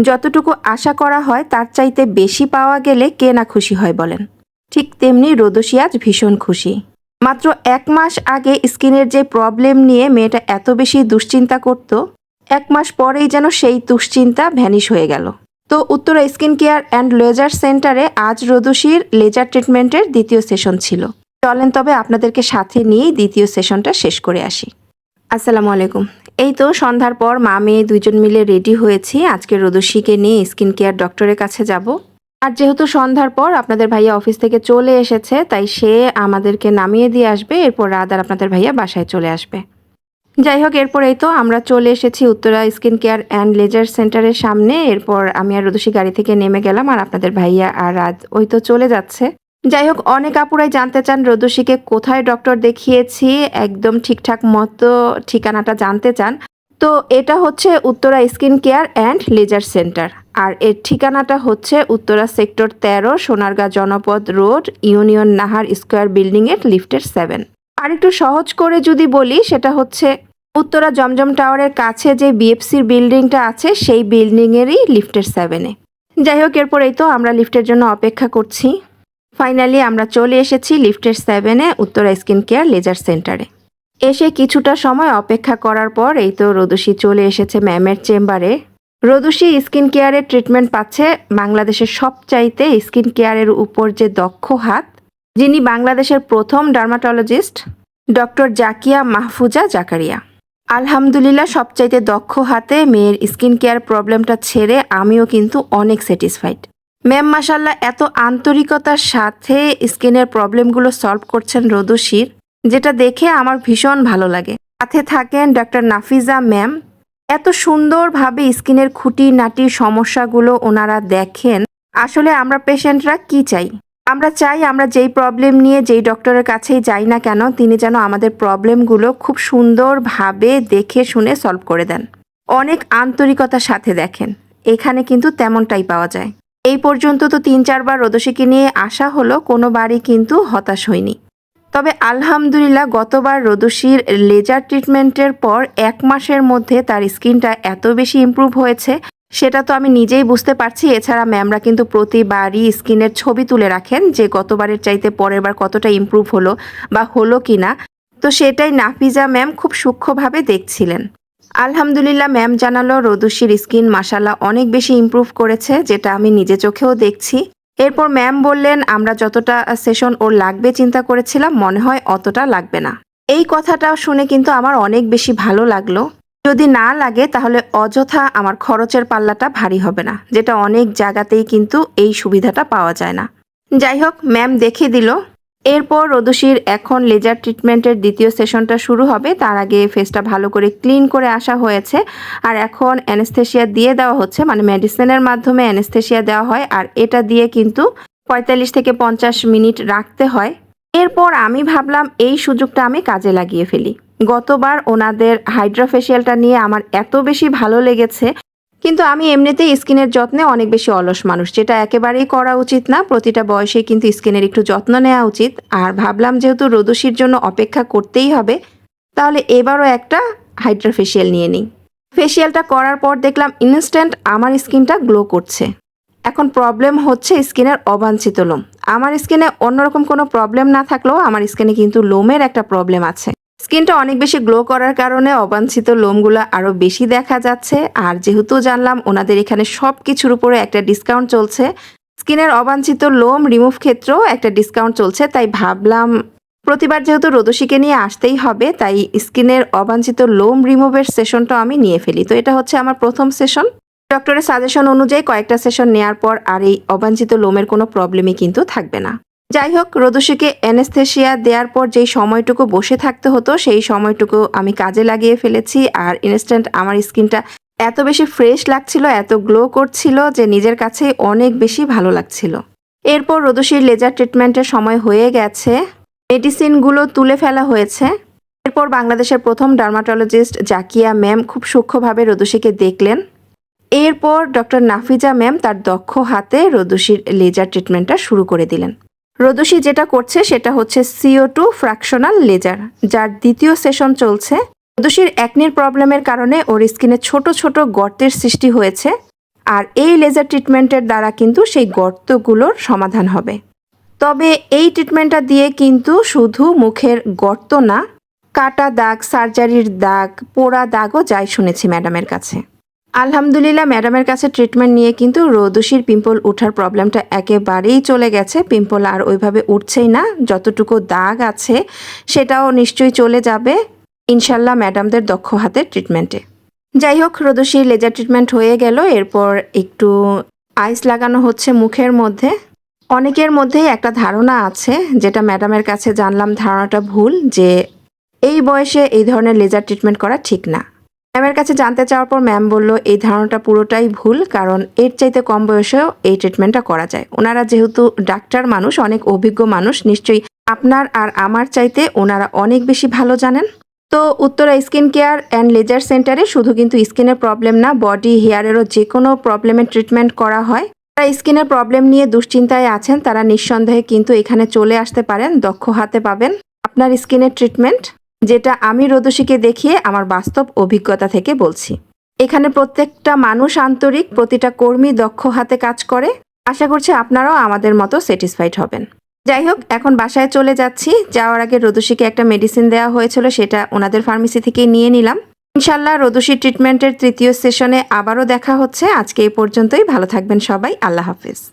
যতটুকু আশা করা হয় তার চাইতে বেশি পাওয়া গেলে কে না খুশি হয় বলেন। ঠিক তেমনি রোদসী আজ ভীষণ খুশি। মাত্র এক মাস আগে স্কিনের যে প্রবলেম নিয়ে মেয়েটা এত বেশি দুশ্চিন্তা করত, এক মাস পরেই যেন সেই দুশ্চিন্তা ভ্যানিশ হয়ে গেল। তো Uttara skin care and laser সেন্টারে আজ রোদসীর লেজার ট্রিটমেন্টের দ্বিতীয় সেশন ছিল। চলেন তবে আপনাদেরকে সাথে নিয়েই দ্বিতীয় সেশনটা শেষ করে আসি। আসসালামু আলাইকুম। এই তো সন্ধ্যার পর মা, মেয়ে দুইজন মিলে রেডি হয়েছি। আজকে রোদসীকে নিয়ে স্কিন কেয়ার ডক্টরের কাছে যাব। আর যেহেতু সন্ধ্যার পর আপনাদের ভাইয়া অফিস থেকে চলে এসেছে, তাই সে আমাদেরকে নামিয়ে দিয়ে আসবে। এরপর রাত আর আপনাদের ভাইয়া বাসায় চলে আসবে। যাই হোক, এরপর এই তো আমরা চলে এসেছি Uttara skin care and laser সেন্টারের সামনে। এরপর আমি আর রোদসী গাড়ি থেকে নেমে গেলাম আর আপনাদের ভাইয়া আর রাত ওই তো চলে যাচ্ছে। যাই হোক অনেক আপুরাই জানতে চান রোদসীকে কোথায় ডক্টর দেখিয়েছি, একদম ঠিকঠাক মতো ঠিকানাটা জানতে চান। তো এটা হচ্ছে Uttara skin care and laser centre. আর এর ঠিকানাটা হচ্ছে উত্তরা সেক্টর তেরো, Sonargaon Janapath road, union Nahar square building এর লিফটের সেভেন। আর একটু সহজ করে যদি বলি, সেটা হচ্ছে উত্তরা জমজম টাওয়ারের কাছে যে বিএফসির বিল্ডিংটা আছে, সেই বিল্ডিংয়েরই লিফটের সেভেনে। যাই হোক এরপরেই তো আমরা লিফটের জন্য অপেক্ষা করছি। ফাইনালি আমরা চলে এসেছি লিফটের সেভেনে উত্তরা স্কিন কেয়ার লেজার সেন্টারে এসে কিছুটা সময় অপেক্ষা করার পর এই তো রোদসী চলে এসেছে ম্যামের চেম্বারে। রোদসী স্কিন কেয়ারের ট্রিটমেন্ট পাচ্ছে বাংলাদেশের সবচাইতে স্কিন কেয়ারের উপর যে দক্ষ হাত, যিনি বাংলাদেশের প্রথম ডার্মাটোলজিস্ট ডক্টর জাকিয়া মাহফুজা জাকারিয়া। আলহামদুলিল্লাহ, সবচাইতে দক্ষ হাতে মেয়ের স্কিন কেয়ার প্রবলেমটা ছেড়ে আমিও কিন্তু অনেক স্যাটিসফাইড ম্যাম মাসাল্লাহ এত আন্তরিকতার সাথে স্কিনের প্রবলেমগুলো সলভ করছেন রোদসীর যেটা দেখে আমার ভীষণ ভালো লাগে। সাথে থাকেন ডক্টর নাফিজা ম্যাম, এত সুন্দরভাবে স্কিনের খুঁটি নাটি সমস্যাগুলো ওনারা দেখেন, আসলে আমরা পেশেন্টরা কি চাই? আমরা চাই আমরা যেই প্রবলেম নিয়ে যেই ডক্টরের কাছেই যাই না কেন, তিনি যেন আমাদের প্রবলেমগুলো খুব সুন্দরভাবে দেখে শুনে সলভ করে দেন। অনেক আন্তরিকতার সাথে দেখেন, এখানে কিন্তু তেমনটাই পাওয়া যায়। এই পর্যন্ত তো তিন চারবার রোদসীকে নিয়ে আসা হলো, কোনো বারই কিন্তু হতাশ হয়নি। তবে আলহামদুলিল্লাহ গতবার রোদসীর লেজার ট্রিটমেন্টের পর এক মাসের মধ্যে তার স্কিনটা এত বেশি ইমপ্রুভ হয়েছে, সেটা তো আমি নিজেই বুঝতে পারছি। এছাড়া ম্যামরা কিন্তু প্রতিবারই স্কিনের ছবি তুলে রাখেন যে গতবারের চাইতে পরের বার কতটা ইমপ্রুভ হলো বা হলো কিনা। তো সেটাই নাফিজা ম্যাম খুব সূক্ষ্মভাবে দেখছিলেন। আলহামদুলিল্লাহ ম্যাম জানালো, রোদুশির স্কিন মাসাল্লাহ অনেক বেশি ইমপ্রুভ করেছে, যেটা আমি নিজে চোখেও দেখছি। এরপর ম্যাম বললেন, আমরা যতটা সেশন ওর লাগবে চিন্তা করেছিলাম, মনে হয় অতটা লাগবে না। এই কথাটা শুনে কিন্তু আমার অনেক বেশি ভালো লাগল। যদি না লাগে, তাহলে অযথা আমার খরচের পাল্লাটা ভারী হবে না, যেটা অনেক জায়গাতেই কিন্তু এই সুবিধাটা পাওয়া যায় না। যাই হোক ম্যাম দেখে দিল। এরপর রোদসির এখন লেজার ট্রিটমেন্টের দ্বিতীয় সেশনটা শুরু হবে। তার আগে ফেসটা ভালো করে ক্লিন করে আসা হয়েছে। আর এখন অ্যানেস্থেশিয়া দিয়ে দেওয়া হচ্ছে মানে মেডিসিনের মাধ্যমে অ্যানেস্থেশিয়া দেওয়া হয়। আর এটা দিয়ে কিন্তু পঁয়তাল্লিশ থেকে পঞ্চাশ মিনিট রাখতে হয়। এরপর আমি ভাবলাম এই সুযোগটা আমি কাজে লাগিয়ে ফেলি। গতবার ওনাদের হাইড্রোফেশিয়ালটা নিয়ে আমার এত বেশি ভালো লেগেছে। কিন্তু আমি এমনিতেই স্কিনের যত্নে অনেক বেশি অলস মানুষ, যেটা একেবারেই করা উচিত না। প্রতিটা বয়সে কিন্তু স্কিনের একটু যত্ন নেওয়া উচিত। আর ভাবলাম যেহেতু রোদসির জন্য অপেক্ষা করতেই হবে, তাহলে এবারও একটা হাইড্রোফেশিয়াল নিয়ে নিই। ফেশিয়ালটা করার পর দেখলাম ইনস্ট্যান্ট আমার স্কিনটা গ্লো করছে। এখন প্রবলেম হচ্ছে স্কিনের অবাঞ্ছিত লোম। আমার স্কিনে অন্যরকম কোনো প্রবলেম না থাকলেও আমার স্কিনে কিন্তু লোমের একটা প্রবলেম আছে। স্কিনটা অনেক বেশি গ্লো করার কারণে অবাঞ্ছিত লোমগুলো আরও বেশি দেখা যাচ্ছে। আর যেহেতু জানলাম ওনাদের এখানে সব কিছুর উপরে একটা ডিসকাউন্ট চলছে, স্কিনের অবাঞ্ছিত লোম রিমুভ ক্ষেত্রেও একটা ডিসকাউন্ট চলছে, তাই ভাবলাম প্রতিবার যেহেতু রোদসীকে নিয়ে আসতেই হবে, তাই স্কিনের অবাঞ্ছিত লোম রিমুভের সেশনটা আমি নিয়ে ফেলি। তো এটা হচ্ছে আমার প্রথম সেশন ডক্টরের সাজেশন অনুযায়ী কয়েকটা সেশন নেওয়ার পর আর এই অবাঞ্ছিত লোমের কোনো প্রবলেমই কিন্তু থাকবে না। যাই হোক রোদসীকে অ্যানেস্থেশিয়া দেওয়ার পর যেই সময়টুকু বসে থাকতে হতো, সেই সময়টুকু আমি কাজে লাগিয়ে ফেলেছি। আর ইনস্ট্যান্ট আমার স্কিনটা এত বেশি ফ্রেশ লাগছিল, এত গ্লো করছিল যে নিজের কাছে অনেক বেশি ভালো লাগছিল। এরপর রোদসীর লেজার ট্রিটমেন্টের সময় হয়ে গেছে। মেডিসিনগুলো তুলে ফেলা হয়েছে। এরপর বাংলাদেশের প্রথম ডার্মাটোলজিস্ট জাকিয়া ম্যাম খুব সূক্ষ্মভাবে রোদসীকে দেখলেন। এরপর ডক্টর নাফিজা ম্যাম তার দক্ষ হাতে রোদসীর লেজার ট্রিটমেন্টটা শুরু করে দিলেন। রোদসী যেটা করছে সেটা হচ্ছে সিও টু ফ্র্যাকশনাল লেজার যার দ্বিতীয় সেশন চলছে। রোদসীর অ্যাকনির প্রবলেমের কারণে ওর স্কিনে ছোট ছোট গর্তের সৃষ্টি হয়েছে, আর এই লেজার ট্রিটমেন্টের দ্বারা কিন্তু সেই গর্তগুলোর সমাধান হবে। তবে এই ট্রিটমেন্টটা দিয়ে কিন্তু শুধু মুখের গর্ত না, কাটা দাগ সার্জারির দাগ, পোড়া দাগও যায় শুনেছি ম্যাডামের কাছে। আলহামদুলিল্লাহ, ম্যাডামের কাছে ট্রিটমেন্ট নিয়ে কিন্তু রোদুশির পিম্পল ওঠার প্রবলেমটা একেবারেই চলে গেছে। পিম্পল আর ওইভাবে উঠছেই না, যতটুকু দাগ আছে সেটাও নিশ্চয়ই চলে যাবে। ইনশাল্লাহ ম্যাডামদের দক্ষ হাতের ট্রিটমেন্টে যাই হোক রোদুশির লেজার ট্রিটমেন্ট হয়ে গেল। এরপর একটু আইস লাগানো হচ্ছে মুখের মধ্যে। অনেকের মধ্যেই একটা ধারণা আছে, যেটা ম্যাডামের কাছে জানলাম ধারণাটা ভুল, যে এই বয়সে এই ধরনের লেজার ট্রিটমেন্ট করা ঠিক না। ম্যামের কাছে জানতে চাওয়ার পর ম্যাম বলল, এই ধারণাটা পুরোটাই ভুল, কারণ এর চাইতে কম বয়সেও এই ট্রিটমেন্টটা করা যায়। ওনারা যেহেতু ডাক্তার মানুষ, অনেক অভিজ্ঞ মানুষ, নিশ্চয়ই আপনার আর আমার চাইতে ওনারা অনেক বেশি ভালো জানেন? তো Uttara skin care and laser সেন্টারে শুধু কিন্তু স্কিনের প্রবলেম না, বডি, হেয়ারেরও যে কোনো প্রবলেমের ট্রিটমেন্ট করা হয়। যারা স্কিনের প্রবলেম নিয়ে দুশ্চিন্তায় আছেন, তারা নিঃসন্দেহে কিন্তু এখানে চলে আসতে পারেন, দক্ষ হাতে পাবেন আপনার স্কিনের ট্রিটমেন্ট যেটা আমি রোদসীকে দেখিয়ে আমার বাস্তব অভিজ্ঞতা থেকে বলছি। এখানে প্রত্যেকটা মানুষ আন্তরিক, প্রতিটা কর্মী দক্ষ হাতে কাজ করে। আশা করছি আপনারাও আমাদের মতো স্যাটিসফাইড হবেন। যাই হোক, এখন বাসায় চলে যাচ্ছি। যাওয়ার আগে রোদসীকে একটা মেডিসিন দেওয়া হয়েছিল, সেটা ওনাদের ফার্মেসি থেকেই নিয়ে নিলাম। ইনশাল্লাহ রোদসী ট্রিটমেন্টের তৃতীয় সেশনে আবারও দেখা হচ্ছে। আজকে এই পর্যন্তই। ভালো থাকবেন সবাই। আল্লাহ হাফিজ।